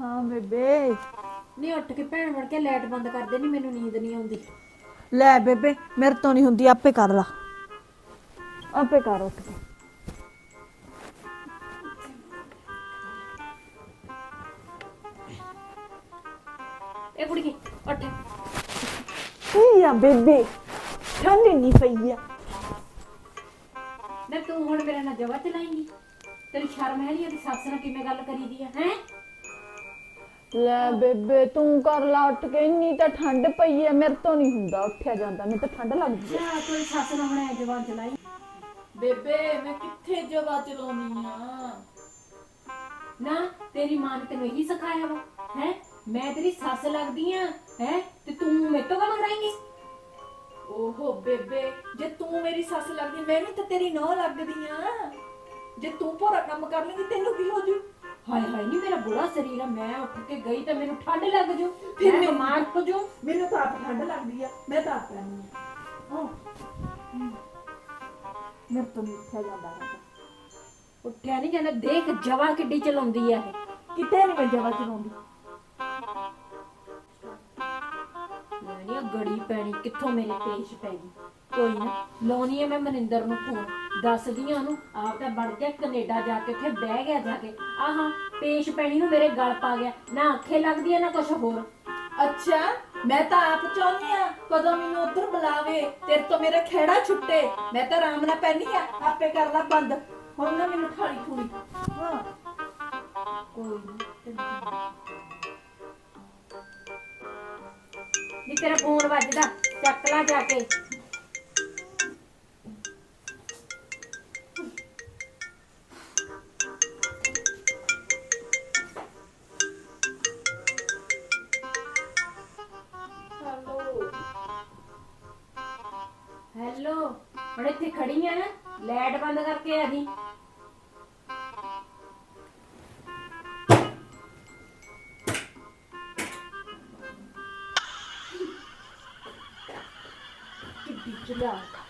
ਹਾਂ ਬੇਬੇ। ਨਹੀਂ ਉੱਠ ਕੇ ਭੈਣ ਵੜ ਕੇ ਲਾਈਟ ਬੰਦ ਕਰ ਦੇ ਨਹੀਂ ਮੈਨੂੰ ਨੀਂਦ ਨਹੀਂ ਆਉਂਦੀ। ਲੈ ਬੇਬੇ ਮੇਰੇ ਤੋਂ ਨਹੀਂ ਹੁੰਦੀ ਆਪੇ ਕਰ ਲਾ। ਆਪੇ ਕਰ ਉੱਠ ਕੇ। ਇਹ ਕੁੜੀ ਉੱਠ। ਕੀ ਆ ਬੇਬੇ? ਠੰਡ ਨਹੀਂ ਪਈ ਆ। ਮੈਂ ਤੂੰ ਹੁਣ ਮੇਰੇ ਨਾਲ ਜਵਾ ਚਲਾਏਂਗੀ ਤੇਰੀ ਸ਼ਰਮ ਹੈ ਨਹੀਂ ਉਹਦੀ ਸੱਸ ਨਾਲ ਕਿਵੇਂ ਗੱਲ ਕਰੀਦੀ ਆ ਹੈ? ਲੈ ਬੇਬੇ ਤੂੰ ਕਰ ਲਾ ਉੱਠ ਕੇ ਇੰਨੀ ਤਾਂ ਠੰਡ ਪਈ ਆ ਮੇਰੇ ਤੋਂ ਨਹੀਂ ਹੁੰਦਾ ਉੱਠਿਆ ਜਾਂਦਾ ਮੈਨੂੰ ਤਾਂ ਠੰਡ ਲੱਗਦੀ ਆ ਜਾ ਤੇਰੀ ਸੱਸ ਨਾਲ ਹੁਣ ਜਵਾ ਚਲਾਈ। ਬੇਬੇ ਮੈਂ ਕਿੱਥੇ ਜਵਾ ਚਲਾਉਣੀ ਆ? ਨਾ ਤੇਰੀ ਮਾਂ ਨੇ ਤੈਨੂੰ ਇਹੀ ਸਿਖਾਇਆ ਵਾ ਹੈ? ਮੈਂ ਤੇਰੀ ਸੱਸ ਲੱਗਦੀ ਆ ਹੈ? ਤੇ ਤੂੰ ਮੇਰੇ ਤੋਂ ਕੰਮ ਕਰਾਏਂਗੀ? ਓਹੋ ਬੇਬੇ ਜੇ ਤੂੰ ਮੇਰੀ ਸੱਸ ਲੱਗਦੀ ਮੈਂ ਵੀ ਤਾਂ ਤੇਰੀ ਨੌ ਲੱਗਦੀ ਆ। ਜੇ ਤੂੰ ਭੋਰਾ ਕੰਮ ਕਰ ਲੇਂਗੀ ਤੈਨੂੰ ਕੀ ਹੋ ਜੂ? ਹਾਏ ਹਾਏ ਨਹੀਂ ਮੇਰਾ ਬੁਰਾ ਸਰੀਰ ਆ ਮੈਂ ਉੱਠ ਕੇ ਗਈ ਤਾਂ ਮੈਨੂੰ ਠੰਡ ਲੱਗ ਜੂ ਫਿਰ ਫਿਰ ਮੈਂ- ਬਿਮਾਰ ਹੋ ਜੂ। ਮੈਨੂੰ ਤਾਂ ਆਪ ਠੰਡ ਲੱਗਦੀ ਆ ਮੈਂ ਤਾਂ ਆਪ ਪੈਣੀ ਆ। ਹਾਂ। ਮੇਰੇ ਤੋਂ ਨਹੀਂ ਉੱਠਿਆ ਜਾਂਦਾ ਹੈਗਾ। ਉੱਠਿਆ ਨਹੀਂ ਜਾਂਦਾ ਦੇਖ ਜਵਾ ਕਿੱਡੀ ਚਲਾਉਂਦੀ ਆ ਇਹ। ਕਿਤੇ ਨਹੀਂ ਮੈਂ ਜਵਾ ਚਲਾਉਂਦੀ। ਲੈਣੀ ਆ ਗੜੀ ਪੈਣੀ ਕਿੱਥੋਂ ਮੇਰੇ ਪੇਸ਼ ਪੈ ਗਈ। ਕੋਈ ਨਾ ਲਾਉਣੀ ਆ ਮੈਂ ਮਨਿੰਦਰ ਨੂੰ ਫੋਨ ਦੱਸਦੀ ਆ ਉਹਨੂੰ ਆਪ ਤਾਂ ਬਣ ਗਿਆ ਕੈਨੇਡਾ ਜਾ ਕੇ ਉੱਥੇ ਬਹਿ ਗਿਆ ਜਾ ਕੇ। ਆਹਾਂ ਪੇਸ਼ ਪੈਣੀ ਨੂੰ ਮੇਰੇ ਗਲ ਪਾ ਗਿਆ ਨਾ ਅੱਖੇ ਲੱਗਦੀ ਆ ਨਾ ਕੁਝ ਹੋਰ। ਅੱਛਾ ਮੈਂ ਤਾਂ ਆਪ ਚਾਹੁੰਦੀ ਆ ਕਦੋਂ ਮੈਨੂੰ ਉੱਧਰ ਬੁਲਾਵੇ ਤੇਰੇ ਤੋਂ ਮੇਰਾ ਖੇੜਾ ਛੁੱਟੇ। ਮੈਂ ਤਾਂ ਆਰਾਮ ਨਾਲ ਪੈਣੀ ਆ ਆਪੇ ਕਰ ਲਾ ਬੰਦ। ਹੁਣ ਨਾ ਮੈਨੂੰ ਠਾਲੀ ਠੂਲੀ ਹਾਂ। ਕੋਈ ਨਾ ਨੀ ਤੇਰਾ ਫੋਨ ਵੱਜਦਾ ਚੱਕ ਲਾ ਜਾ ਕੇ। ਹੈਲੋ ਹੁਣ ਇੱਥੇ ਖੜੀ ਆ ਨਾ ਲਾਈਟ ਬੰਦ ਕਰਕੇ ਆ ਜੀ। ਕਿੱਡੀ ਚਲਾਕ।